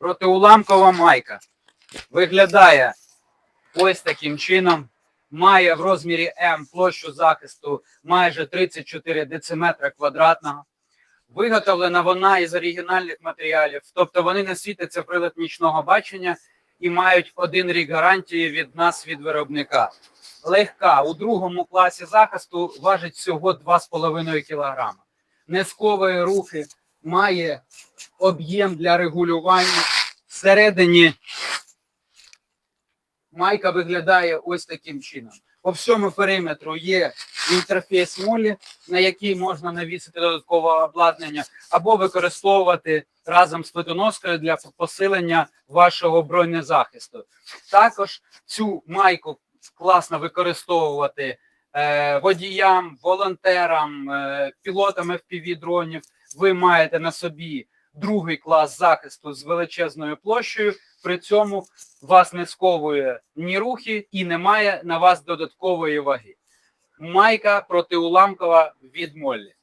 Протиуламкова майка виглядає ось таким чином. Має в розмірі М площу захисту майже 34 дециметра квадратного. Виготовлена вона із оригінальних матеріалів, тобто вони не світяться прилад нічного бачення і мають один рік гарантії від нас, від виробника. Легка у другому класі захисту важить всього 2,5 кг. Не сковує рухи, має об'єм для регулювання. Всередині майка виглядає ось таким чином. По всьому периметру є інтерфейс молі, на який можна навісити додаткове обладнання, або використовувати разом з плитоноскою для посилення вашого бронезахисту. Також цю майку класно використовувати е, водіям, волонтерам, е, пілотам FPV дронів. Ви маєте на собі другий клас захисту з величезною площею. При цьому вас не сковує ні рухи і немає на вас додаткової ваги. Майка протиуламкова від Моллі.